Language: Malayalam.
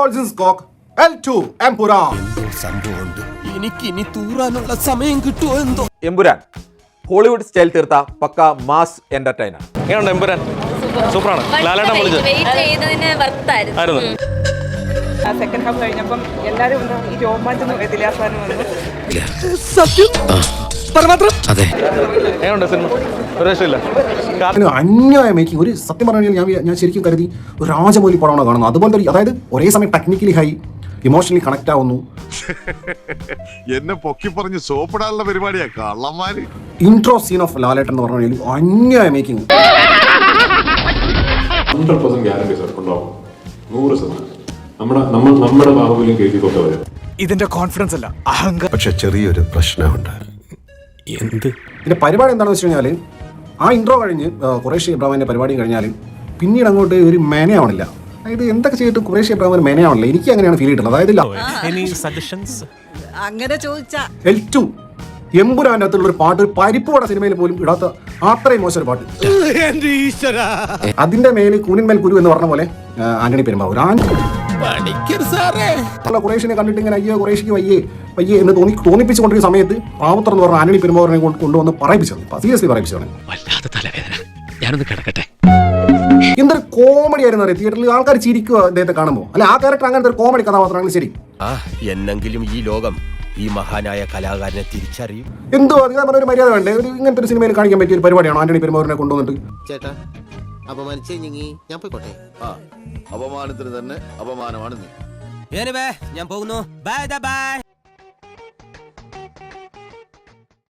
ഓൾസിൻസ് കോക്ക് എൽ ടു എംപുര എനിക്ക് ഇനി തൂറാനുള്ള സമയം കിട്ടുമോ എന്തോ? എമ്പുരാൻ ഹോളിവുഡ് സ്റ്റൈൽ തീർത്ത പക്ക മാസ് എന്റർടൈനർ. എങ്ങനെയുണ്ട് എമ്പുരാൻ? സൂപ്പറാണ്. ലാലേട്ടൻ പൊളിച്ച് വെയിറ്റ് ചെയ്തതിന് വർത്തായിരുന്നു. ആയിരുന്നു. സെക്കൻഡ് ഹാഫ് കഴിഞ്ഞപ്പം എല്ലാവരും ഈ രോമാഞ്ചൊന്നും എതിലാസാനും എങ്ങനെയുണ്ട് സിനിമ? ഒരു രക്ഷയില്ല അതിന് അന്യായ മേക്കിംഗ് ഒരു സത്യം പറഞ്ഞു ഞാൻ ഞാൻ ശരിക്കും കരുതി ഒരു രാജമൗലി പടമാണ് കാണുന്നത്. അതുപോലെ തന്നെ അതായത് ഒരേ സമയം ടെക്നിക്കലി ഹൈ ഇമോഷണലി കണക്ട് ആവുന്നു. എന്നെ പൊക്കി പറഞ്ഞ് സോപ്പിടാനുള്ള പരിപാടിയാ. കള്ളന്മാര്. ഇൻട്രോ സീൻ ഓഫ് ലാലേട്ടൻ എന്ന് പറഞ്ഞു കഴിഞ്ഞാൽ അന്യായ making hundred percent guarantee sir ഉണ്ടാവും നൂറ് ശതമാനം. നമ്മുടെ നമ്മൾ നമ്മുടെ ബാഹുബലിയും കേൾക്കൊക്കെ വരും. ഇതിന്റെ കോൺഫിഡൻസ് അല്ല അഹങ്കാരം. പക്ഷെ ചെറിയൊരു പ്രശ്നമുണ്ട്. എന്ത്? ഇതിന്റെ പരിപാടി എന്താണെന്ന് വെച്ച് കഴിഞ്ഞാൽ ആ ഇൻട്രോ കഴിഞ്ഞ് കുറേശ്ശി ഖുറേഷി ഇബ്രാഹിമിന്റെ പരിപാടി കഴിഞ്ഞാൽ പിന്നീട് അങ്ങോട്ട് ഒരു മെനയാവണില്ല. അതായത് എന്തൊക്കെ ചെയ്തിട്ട് ഖുറേഷി ഇബ്രാഹിമിന് മെനയാവണില്ല. എനിക്ക് അങ്ങനെയാണ് ഫീൽ ചെയ്തിട്ടുള്ളത് അതായത് സജഷൻസ് അങ്ങനെ ചോദിച്ചാ. എൽ ടു എമ്പുരാന്റെ അകത്തുള്ള ഒരു പാട്ട് ഒരു പരിപ്പോടെ സിനിമയിൽ പോലും ഇടാത്ത അത്രയും മോശം ഒരു പാട്ട്. അതിന്റെ മേലിൽ കൂനിന്മേൽ കുരു എന്ന് പറഞ്ഞ പോലെ ആന്റണി പെരുമ്പാവൂർ. പണിക്കർ കണ്ടിട്ട് ഇങ്ങനെ അയ്യോ കുറേശ്ശിക്ക് വയ്യേ വയ്യേ എന്ന് തോന്നി തോന്നിപ്പിച്ചുകൊണ്ടിരിക്കുന്ന സമയത്ത് പാവത്തർ എന്ന് പറഞ്ഞ ആന്റണി പെരുമ്പാവൂരിനെ കൊണ്ടുവന്ന് പറയിപ്പിച്ചത് സീരിയസ്ലി പറയിപ്പിച്ചതാണ്. വല്ലാത്ത തലവേദന. ഞാനൊന്ന് കിടക്കട്ടെ. എന്തൊരു കോമഡി ആയിരുന്നു അറിയാം? തിയേറ്ററിൽ ആൾക്കാർ ചിരിക്കുക അദ്ദേഹത്തെ കാണുമ്പോൾ അല്ല ആ ക്യാരക്ടർ അങ്ങനത്തെ ഒരു കോമഡി കഥാപാത്രമാണെങ്കിൽ ശരി. ആ എന്നെങ്കിലും ഈ ലോകം ഈ മഹാനായ കലാകാരനെ തിരിച്ചറിയും. എന്തോ അതിന് പറഞ്ഞ ഒരു മര്യാദ വേണ്ടേ? ഒരു ഇങ്ങനത്തെ ഒരു സിനിമയിൽ കാണിക്കാൻ പറ്റിയ ഒരു പരിപാടിയാണ് ആന്റണി പെരുമാറിനെ കൊണ്ടുവന്നിട്ട്? ചേട്ടാ അപമാനിച്ചേ ഞങ്ങി. ഞാൻ പോയിക്കോട്ടെ. അപമാനത്തിന് തന്നെ അപമാനമാണ് നീ. ഞാൻ പോകുന്നു. Bye bye